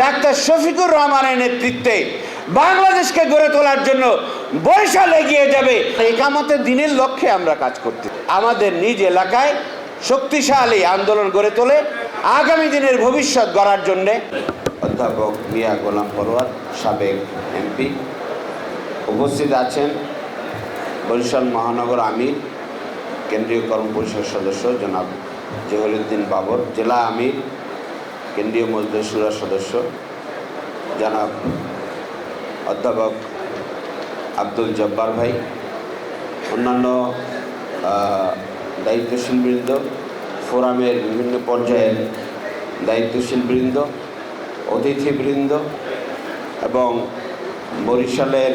Doctor Shafiqur রহমানের নেতৃত্বে বাংলাদেশকে গড়ে তোলার জন্য বৈশাল এগিয়ে যাবে। একামতের দিনের লক্ষ্যে আমরা কাজ করতে আমাদের নিজ এলাকায় শক্তিশালী আন্দোলন গড়ে তোলে। আগামী দিনের ভবিষ্যৎ গড়ার জন্যে অধ্যাপক মিয়া গোলাম পরোয়ার, সাবেক এমপি, উপস্থিত আছেন বরিশাল মহানগর আমির, কেন্দ্রীয় কর্ম পরিষদ সদস্য জনাব জহরুদ্দিন বাবর, জেলা আমির কেন্দ্রীয় মজলিস শুরা সদস্য, জনাব অধ্যাপক আব্দুল জব্বার ভাই, অন্যান্য দায়িত্বশীল বৃন্দ, ফোরামের বিভিন্ন পর্যায়ের দায়িত্বশীল বৃন্দ, অতিথিবৃন্দ এবং বরিশালের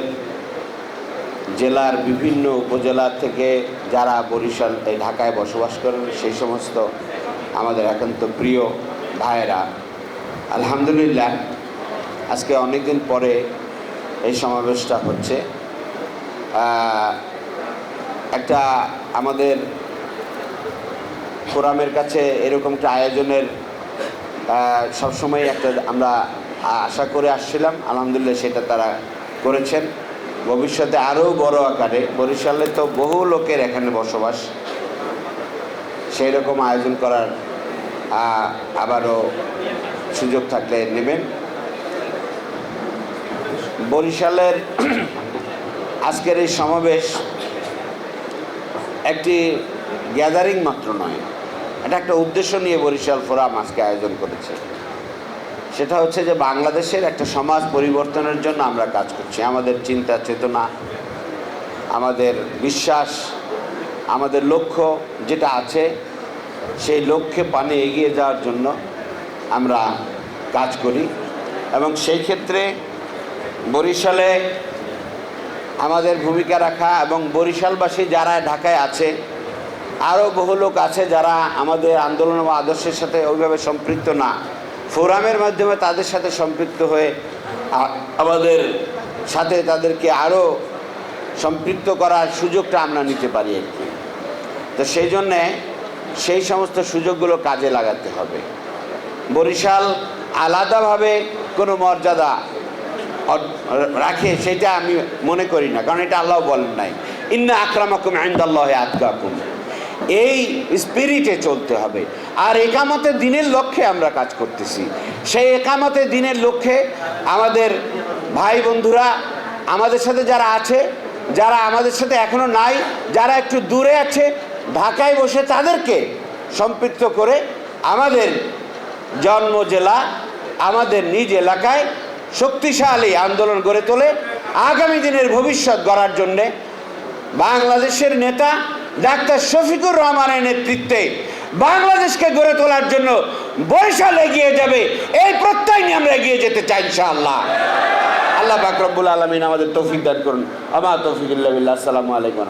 জেলার বিভিন্ন উপজেলা থেকে যারা বরিশাল ঢাকায় বসবাস করেন, সেই সমস্ত আমাদের একান্ত প্রিয় ভাইয়েরা, আলহামদুলিল্লাহ, আজকে অনেক দিন পরে এই সমাবেশটা হচ্ছে। একটা আমাদের ফোরামের কাছে এরকম একটা আয়োজনের সবসময় একটা আমরা আশা করে আসছিলাম। আলহামদুলিল্লাহ সেটা তারা করেছেন। ভবিষ্যতে আরও বড় আকারে, বরিশালে তো বহু লোকের এখানে বসবাস। সেই রকম আয়োজন করার আবারও সুযোগ থাকলে নেবেন। বরিশালের আজকের এই সমাবেশ একটি গ্যাদারিং মাত্র নয়, এটা একটা উদ্দেশ্য নিয়ে বরিশাল ফোরাম আজকে আয়োজন করেছে। সেটা হচ্ছে যে বাংলাদেশের একটা সমাজ পরিবর্তনের জন্য আমরা কাজ করছি। আমাদের চিন্তা, চেতনা, আমাদের বিশ্বাস, আমাদের লক্ষ্য যেটা আছে সেই লক্ষ্যে পানে এগিয়ে যাওয়ার জন্য আমরা কাজ করি। এবং সেই ক্ষেত্রে বরিশালে আমাদের ভূমিকা রাখা এবং বরিশালবাসী যারা ঢাকায় আছে, আরও বহু লোক আছে যারা আমাদের আন্দোলন বা আদর্শের সাথে ওইভাবে সম্পৃক্ত না। ফোরামের মাধ্যমে তাদের সাথে সম্পৃক্ত হয়ে আমাদের সাথে তাদেরকে আরও সম্পৃক্ত করার সুযোগটা আমরা নিতে পারি আর কি তো সেই জন্যে সেই সমস্ত সুযোগগুলো কাজে লাগাতে হবে। বরিশাল আলাদাভাবে কোনো মর্যাদা রাখে সেটা আমি মনে করি না, কারণ এটা আল্লাহ বলেন নাই। ইন্না আক্রামাকুম আইন্দাল্লাহ আতকাকুম। এই স্পিরিটে চলতে হবে। আর একামতের দিনের লক্ষ্যে আমরা কাজ করতেছি। সেই একামতের দিনের লক্ষ্যে আমাদের ভাই বন্ধুরা আমাদের সাথে যারা আছে, যারা আমাদের সাথে এখনও নাই, যারা একটু দূরে আছে ঢাকায় বসে তাদেরকে সম্পৃক্ত করে আমাদের জন্ম জেলা, আমাদের নিজ এলাকায় শক্তিশালী আন্দোলন গড়ে তোলে, আগামী দিনের ভবিষ্যৎ গড়ার জন্যে বাংলাদেশের নেতা ডাক্তার শফিকুর রহমানের নেতৃত্বে বাংলাদেশকে গড়ে তোলার জন্য বৈশাল এগিয়ে যাবে। এই প্রত্যয় নিয়ে আমরা এগিয়ে যেতে চাই ইনশাআল্লাহ। আল্লাহ বাকরবুল আলমিন আমাদের তৌফিক দান করুন। আমার তৌফিকুল্লাহ আসসালামু আলাইকুম